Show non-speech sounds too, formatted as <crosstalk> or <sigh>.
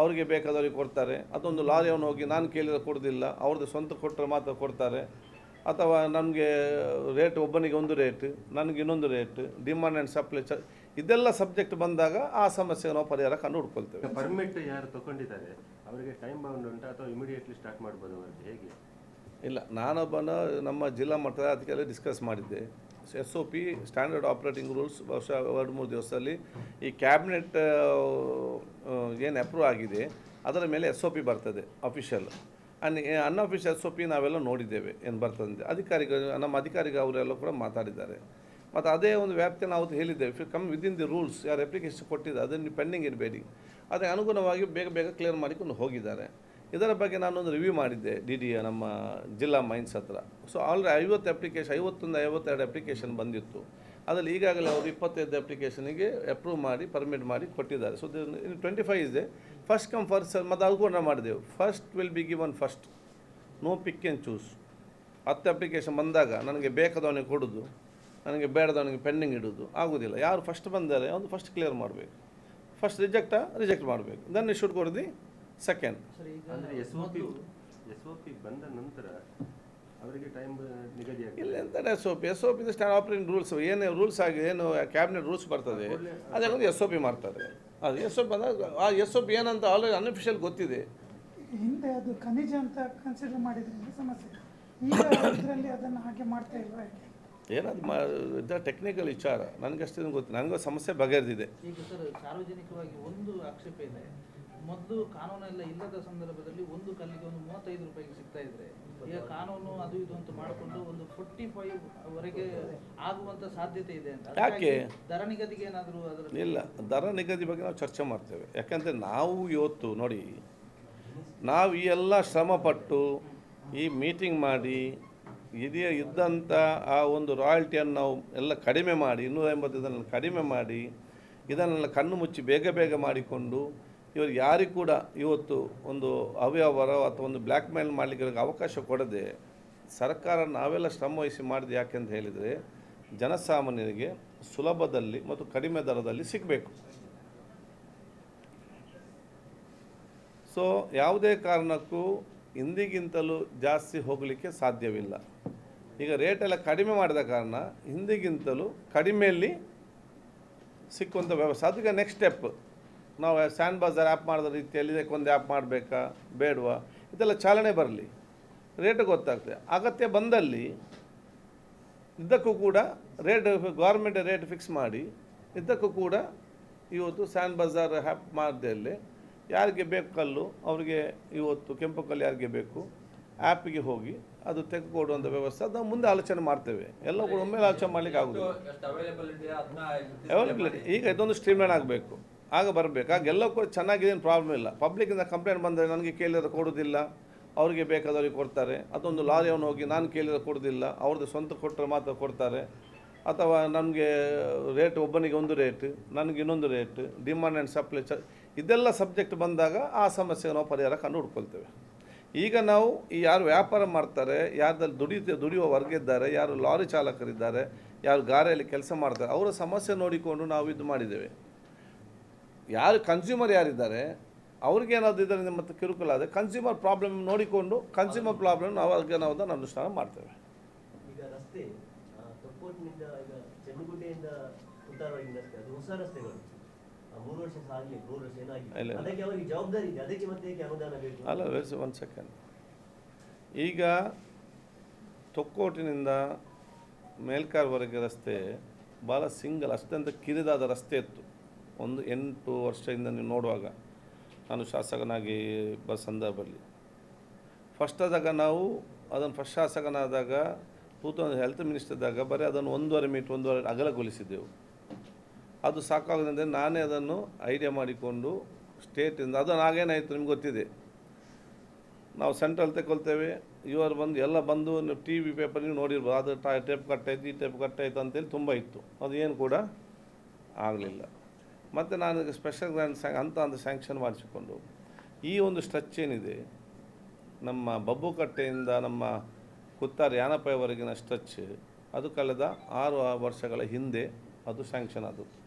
ಅವ್ರಿಗೆ ಬೇಕಾದವ್ರಿಗೆ ಕೊಡ್ತಾರೆ. ಅದೊಂದು ಲಾರಿಯವನು ಹೋಗಿ ನಾನು ಕೇಳಿದ್ರೆ ಕೊಡೋದಿಲ್ಲ. ಅವ್ರದ್ದು ಸ್ವಂತ ಕೊಟ್ಟರೆ ಮಾತ್ರ ಕೊಡ್ತಾರೆ. ಅಥವಾ ನಮಗೆ ರೇಟ್ ಒಬ್ಬನಿಗೆ ಒಂದು ರೇಟ್ ನನಗೆ ಇನ್ನೊಂದು ರೇಟ್ ಡಿಮಾಂಡ್ ಆ್ಯಂಡ್ ಸಪ್ಲೈ ಚ ಇದೆಲ್ಲ ಸಬ್ಜೆಕ್ಟ್ ಬಂದಾಗ ಆ ಸಮಸ್ಯೆಗೆ ನಾವು ಪರಿಹಾರ ಕಂಡು ಹುಡ್ಕೊಳ್ತೇವೆ ಪರ್ಮಿಟ್ ಯಾರು ತಗೊಂಡಿದ್ದಾರೆ? ಅವರಿಗೆ ಟೈಮ್ ಬೌಂಡ್ ಉಂಟಾ ಅಥವಾ ಇಮಿಡಿಯೇಟ್ಲಿ ಸ್ಟಾರ್ಟ್ ಮಾಡ್ಬೋದು ಅವರಿಗೆ ಹೇಗೆ? ಇಲ್ಲ, ನಾನೊಬ್ಬನ ನಮ್ಮ ಜಿಲ್ಲಾ ಮಟ್ಟದ ಅದಕ್ಕೆಲ್ಲ ಡಿಸ್ಕಸ್ ಮಾಡಿದ್ದೆ. S O P standard operating rules ಬಹುಶಃ ಎರಡು, ಮೂರು ದಿವಸದಲ್ಲಿ ಈ ಕ್ಯಾಬಿನೆಟ್ ಏನು ಅಪ್ರೂವ್ ಆಗಿದೆ, ಅದರ ಮೇಲೆ ಎಸ್ ಒ ಪಿ ಬರ್ತದೆ official un unofficial S O P ನಾವೆಲ್ಲ ನೋಡಿದ್ದೇವೆ, ಏನು ಬರ್ತದೆ ಅಧಿಕಾರಿಗಳು, ನಮ್ಮ ಅಧಿಕಾರಿಗಳು ಅವರೆಲ್ಲ ಕೂಡ ಮಾತಾಡಿದ್ದಾರೆ. ಮತ್ತು ಅದೇ ಒಂದು ವ್ಯಾಪ್ತಿ ನಾವು ಹೇಳಿದ್ದೇವೆ if come within the rules ಯಾರು ಅಪ್ಲಿಕೇಶನ್ ಕೊಟ್ಟಿದ್ದಾರೆ, ಅದನ್ನು ಪೆಂಡಿಂಗ್ ಇರಬೇಡಿ ಅದಕ್ಕೆ ಅನುಗುಣವಾಗಿ ಬೇಗ ಬೇಗ ಕ್ಲಿಯರ್ ಮಾಡಿಕೊಂಡು ಹೋಗಿದ್ದಾರೆ. ಇದರ ಬಗ್ಗೆ ನಾನೊಂದು ರಿವ್ಯೂ ಮಾಡಿದ್ದೆ ಡಿ ಡಿ ನಮ್ಮ ಜಿಲ್ಲಾ ಮೈನ್ಸ್ ಹತ್ರ. ಸೊ ಆಲ್ರೆಡಿ ಐವತ್ತು ಅಪ್ಲಿಕೇಶನ್ ಐವತ್ತೊಂದು, ಐವತ್ತೆರಡು ಅಪ್ಲಿಕೇಶನ್ ಬಂದಿತ್ತು. ಅದರಲ್ಲಿ ಈಗಾಗಲೇ ಅವರು ಇಪ್ಪತ್ತೈದು ಅಪ್ಲಿಕೇಶನಿಗೆ ಅಪ್ರೂವ್ ಮಾಡಿ ಪರ್ಮಿಟ್ ಮಾಡಿ ಕೊಟ್ಟಿದ್ದಾರೆ. ಸೊ ಟ್ವೆಂಟಿ ಫೈವ್ ಇದೆ. ಫಸ್ಟ್ ಕಮ್ ಫಸ್ಟ್ ಸರ್ ಮತ್ತು ಅದು ಕೂಡ ಮಾಡಿದೆವು. First will be given first no pick and choose ಹತ್ತು ಅಪ್ಲಿಕೇಶನ್ ಬಂದಾಗ ನನಗೆ ಬೇಕಾದವನಿಗೆ ಕೊಡೋದು, ನನಗೆ ಬೇಡದವನಿಗೆ ಪೆಂಡಿಂಗ್ ಇಡೋದು, ಆಗೋದಿಲ್ಲ. ಯಾರು ಫಸ್ಟ್ ಬಂದರೆ, ಅವನು ಫಸ್ಟ್ ಕ್ಲಿಯರ್ ಮಾಡಬೇಕು. ಫಸ್ಟ್ ರಿಜೆಕ್ಟಾ ರಿಜೆಕ್ಟ್ ಮಾಡಬೇಕು. ದೆನ್ ಇಶ್ಯೂಡ್ ಕೊಡ್ದು ಸೆಕೆಂಡ್ ಅಂದ್ರೆ S O P S O P ಬಂದ ನಂತರ ಅವರಿಗೆ ಟೈಮ್ ನಿಗದಿ ಇಲ್ಲ ಅಂತಾರೆ S O P S O P stand operating rules ಏನು ರೂಲ್ಸ್ ಆಗಿ ಏನು ಕ್ಯಾಬಿನೆಟ್ ರೂಲ್ಸ್ ಬರ್ತದೆ ಅದಕ್ಕೆ ಎಸ್ ಒ ಪಿ ಮಾಡ್ತಾರೆ. ಅದು ಎಸ್ ಒ ಪಿ ಬಂದಾಗ ಆ ಎಸ್ ಒ ಪಿ ಏನಂತ ಆಲ್ರೆಡಿ ಅನ್ಅಫಿಷಿಯಲ್ ಗೊತ್ತಿದೆ. ಹಿಂದೆ ಅದು ಖನಿಜ ಅಂತ ಕನ್ಸಿಡರ್ ಮಾಡಿದ್ರಿಂದ ಸಮಸ್ಯೆ. <coughs> ಇದರಲ್ಲಿ ಅದನ್ನು ಹಾಗೆ ಮಾಡ್ತಾ ಇಲ್ವಾ ಏನದು ಇದು ಟೆಕ್ನಿಕಲ್ ವಿಚಾರ. ನನಗಷ್ಟೇನು ಗೊತ್ತಿಲ್ಲ. ನನಗೂ ಸಮಸ್ಯೆ ಬಗೆಹರಿದಿದೆ. ಈಗ ಸರ್ ಸಾರ್ವಜನಿಕವಾಗಿ ಒಂದು ಆಕ್ಷೇಪ ಇದೆ. ಮೊದಲು ಕಾನೂನೆಲ್ಲ ಇಲ್ಲದ ಸಂದರ್ಭದಲ್ಲಿ ಒಂದು ಕಲ್ಲಿಗೆ ಒಂದು ಮೂವತ್ತೈದು ರೂಪಾಯಿಗೆ ಸಿಗ್ತಾ ಇದ್ರೆ ಈಗ ಕಾನೂನು ಅದು ಇದು ಅಂತ ಮಾಡಿಕೊಂಡು ಒಂದು ಫೋರ್ಟಿ ಫೈವ್ ವರೆಗೆ ಆಗುವಂತ ಸಾಧ್ಯತೆ ಇದೆ ಅಂತ ಯಾಕೆ? ದರ ನಿಗದಿಗೆ ಏನಾದರೂ ಅದರ ಇಲ್ಲ ದರ ನಿಗದಿ ಬಗ್ಗೆ ನಾವು ಚರ್ಚೆ ಮಾಡ್ತೇವೆ ಯಾಕಂದ್ರೆ ನಾವು ಇವತ್ತು ನೋಡಿ ನಾವು ಈ ಎಲ್ಲ ಶ್ರಮಪಟ್ಟು ಈ ಮೀಟಿಂಗ್ ಮಾಡಿ ಇದೆಯ ಇದ್ದಂಥ ಆ ಒಂದು ರಾಯಲ್ಟಿಯನ್ನು ನಾವು ಎಲ್ಲ ಕಡಿಮೆ ಮಾಡಿ ಇನ್ನೂರ ಎಂಬತ್ತು ಇದನ್ನು ಕಡಿಮೆ ಮಾಡಿ ಇದನ್ನೆಲ್ಲ ಕಣ್ಣು ಮುಚ್ಚಿ ಬೇಗ ಬೇಗ ಮಾಡಿಕೊಂಡು ಇವರು ಯಾರಿಗೂ ಕೂಡ ಇವತ್ತು ಒಂದು ಅವ್ಯವಹಾರ ಅಥವಾ ಒಂದು ಬ್ಲ್ಯಾಕ್ ಮೇಲ್ ಮಾಡಲಿಕ್ಕೆ ಅವಕಾಶ ಕೊಡದೆ ಸರ್ಕಾರ ನಾವೆಲ್ಲ ಶ್ರಮ ವಹಿಸಿ ಮಾಡಿದೆ ಯಾಕೆಂತ ಹೇಳಿದರೆ ಜನಸಾಮಾನ್ಯರಿಗೆ ಸುಲಭದಲ್ಲಿ ಮತ್ತು ಕಡಿಮೆ ದರದಲ್ಲಿ ಸಿಗಬೇಕು. ಸೊ ಯಾವುದೇ ಕಾರಣಕ್ಕೂ ಹಿಂದಿಗಿಂತಲೂ ಜಾಸ್ತಿ ಹೋಗಲಿಕ್ಕೆ ಸಾಧ್ಯವಿಲ್ಲ. ಈಗ ರೇಟೆಲ್ಲ ಕಡಿಮೆ ಮಾಡಿದ ಕಾರಣ ಹಿಂದಿಗಿಂತಲೂ ಕಡಿಮೆಯಲ್ಲಿ ಸಿಕ್ಕುವಂಥ ವ್ಯವಸ್ಥೆ. ಅದಕ್ಕೆ ನೆಕ್ಸ್ಟ್ ಸ್ಟೆಪ್ ನಾವು ಸ್ಯಾಂಡ್ ಬಜಾರ್ ಆ್ಯಪ್ ಮಾಡಿದ ರೀತಿಯಲ್ಲಿ ಇದಕ್ಕೊಂದು ಆ್ಯಪ್ ಮಾಡಬೇಕಾ? ಬೇಡವಾ? ಇದೆಲ್ಲ ಚಾಲನೆ ಬರಲಿ. ರೇಟ್ ಗೊತ್ತಾಗ್ತದೆ. ಅಗತ್ಯ ಬಂದಲ್ಲಿ ಇದಕ್ಕೂ ಕೂಡ ರೇಟ್ ಗೌರ್ಮೆಂಟ್ ರೇಟ್ ಫಿಕ್ಸ್ ಮಾಡಿ ಇದಕ್ಕೂ ಕೂಡ ಇವತ್ತು ಸ್ಯಾಂಡ್ ಬಜಾರ್ ಹ್ಯಾಪ್ ಮಾಡಿದಲ್ಲಿ ಯಾರಿಗೆ ಬೇಕು ಕಲ್ಲು ಅವರಿಗೆ ಇವತ್ತು ಕೆಂಪು ಕಲ್ಲು ಯಾರಿಗೆ ಬೇಕು ಆ್ಯಪಿಗೆ ಹೋಗಿ ಅದು ತೆಗೆದುಕೊಡುವಂಥ ವ್ಯವಸ್ಥೆ ನಾವು ಮುಂದೆ ಆಲೋಚನೆ ಮಾಡ್ತೇವೆ. ಎಲ್ಲ ಕೂಡ ಒಮ್ಮೆ ಆಲೋಚನೆ ಮಾಡಲಿಕ್ಕೆ ಆಗುತ್ತೆ ಅವೈಲೇಬಲ್ ಅವೈಲಬಿಲಿಟಿ ಈಗ ಇದೊಂದು ಸ್ಟ್ರೀಮ್ಲೈನ್ ಆಗಬೇಕು. ಆಗ ಬರಬೇಕು. ಆಗ ಎಲ್ಲ ಕೂಡ ಪ್ರಾಬ್ಲಮ್ ಇಲ್ಲ. ಪಬ್ಲಿಕ್ಕಿಂದ ಕಂಪ್ಲೇಂಟ್ ಬಂದರೆ ನನಗೆ ಕೇಳಿದ್ರೆ ಕೊಡೋದಿಲ್ಲ. ಅವರಿಗೆ ಬೇಕಾದವ್ರಿಗೆ ಕೊಡ್ತಾರೆ. ಅದೊಂದು ಲಾರಿಯವನು ಹೋಗಿ ನಾನು ಕೇಳಿದ್ರೆ ಕೊಡೋದಿಲ್ಲ. ಅವ್ರದ್ದು ಸ್ವಂತ ಕೊಟ್ಟರೆ ಮಾತ್ರ ಕೊಡ್ತಾರೆ. ಅಥವಾ ನಮಗೆ ರೇಟ್ ಒಬ್ಬನಿಗೆ ಒಂದು ರೇಟ್ ನನಗೆ ಇನ್ನೊಂದು ರೇಟ್ ಡಿಮಾಂಡ್ ಆ್ಯಂಡ್ ಸಪ್ಲೈ ಚ ಇದೆಲ್ಲ ಸಬ್ಜೆಕ್ಟ್ ಬಂದಾಗ ಆ ಸಮಸ್ಯೆಗೆ ನಾವು ಪರಿಹಾರ ಕಂಡು ಹುಡ್ಕೊಳ್ತೇವೆ ಈಗ ನಾವು ಈ ಯಾರು ವ್ಯಾಪಾರ ಮಾಡ್ತಾರೆ, ಯಾರ್ದಲ್ಲಿ ದುಡಿಯುತ್ತೆ ದುಡಿಯುವ ವರ್ಗ ಇದ್ದಾರೆ ಯಾರು ಲಾರಿ ಚಾಲಕರಿದ್ದಾರೆ, ಯಾರು ಗಾರೆಯಲ್ಲಿ ಕೆಲಸ ಮಾಡ್ತಾರೆ, ಅವರ ಸಮಸ್ಯೆ ನೋಡಿಕೊಂಡು ನಾವು ಇದು ಮಾಡಿದ್ದೇವೆ. ಯಾರು ಕನ್ಸ್ಯೂಮರ್ ಯಾರಿದ್ದಾರೆ ಅವ್ರಿಗೇನಾದ್ರು ಇದರಿಂದ ಮತ್ತೆ ಕಿರುಕುಳ ಆದರೆ ಕನ್ಸ್ಯೂಮರ್ ಪ್ರಾಬ್ಲಮ್ ನೋಡಿಕೊಂಡು ಕನ್ಸ್ಯೂಮರ್ ಪ್ರಾಬ್ಲಮ್ ನಾವು ಅದಕ್ಕೆ ನಾವು ಅದನ್ನು ಅನುಷ್ಠಾನ ಮಾಡ್ತೇವೆ. ಅಲ್ಲ ವೇಸ್ ಒನ್ ಸೆಕೆಂಡ್ ಈಗ ತೊಕ್ಕೋಟಿನಿಂದ ಮೇಲ್ಕಾರ್ವರೆಗೆ ರಸ್ತೆ ಭಾಳ ಸಿಂಗಲ್ ಅಷ್ಟಂತ ಕಿರಿದಾದ ರಸ್ತೆ ಇತ್ತು. ಒಂದು ಎಂಟು ವರ್ಷದಿಂದ ನೀವು ನೋಡುವಾಗ ನಾನು ಶಾಸಕನಾಗಿ ಬ ಸಂದರ್ಭದಲ್ಲಿ. ಫಸ್ಟ್ ಆದಾಗ ನಾವು ಅದನ್ನು ಫಸ್ಟ್ ಶಾಸಕನಾದಾಗ ಟೂ ತೌಸಂಡ್ ಹೆಲ್ತ್ ಮಿನಿಸ್ಟರ್ದಾಗ ಬರೀ ಅದನ್ನು ಒಂದೂವರೆ ಮೀಟ್ರ್ ಒಂದೂವರೆ ಅಗಲಗೊಳಿಸಿದ್ದೆವು ಅದು ಸಾಕಾಗದಂತೆ ನಾನೇ ಅದನ್ನು ಐಡಿಯಾ ಮಾಡಿಕೊಂಡು ಸ್ಟೇಟಿಂದ ಅದು ಆಗೇನಾಯಿತು ನಿಮ್ಗೆ ಗೊತ್ತಿದೆ. ನಾವು ಸೆಂಟ್ರಲ್ ತಗೊಳ್ತೇವೆ ಇವರು ಬಂದು ಎಲ್ಲ ಬಂದು ಟಿ ವಿ ಪೇಪರ್ ನೀವು ನೋಡಿರ್ಬೋದು. ಅದು ಟೇಪ್ ಕಟ್ಟಾಯ್ತು ಈ ಟೇಪ್ ಕಟ್ಟಾಯ್ತು ಅಂತೇಳಿ ತುಂಬ ಇತ್ತು. ಅದು ಏನು ಕೂಡ ಆಗಲಿಲ್ಲ. ಮತ್ತು ನಾನು ಸ್ಪೆಷಲ್ ಗ್ರ್ಯಾಂಡ್ ಸ್ಯಾಂಕ್ ಅಂತ ಒಂದು ಸ್ಯಾಂಕ್ಷನ್ ಮಾಡಿಸಿಕೊಂಡು, ಈ ಒಂದು ಸ್ಟ್ರೆಚ್ ಏನಿದೆ, ನಮ್ಮ ಬಬ್ಬುಕಟ್ಟೆಯಿಂದ ನಮ್ಮ ಕುತ್ತಾರ ಯಾನಪ್ಪವರೆಗಿನ ಸ್ಟ್ರೆಚ್ ಅದು ಕಳೆದ ಆರು ವರ್ಷಗಳ ಹಿಂದೆ ಅದು ಸ್ಯಾಂಕ್ಷನ್ ಆದದ್ದು.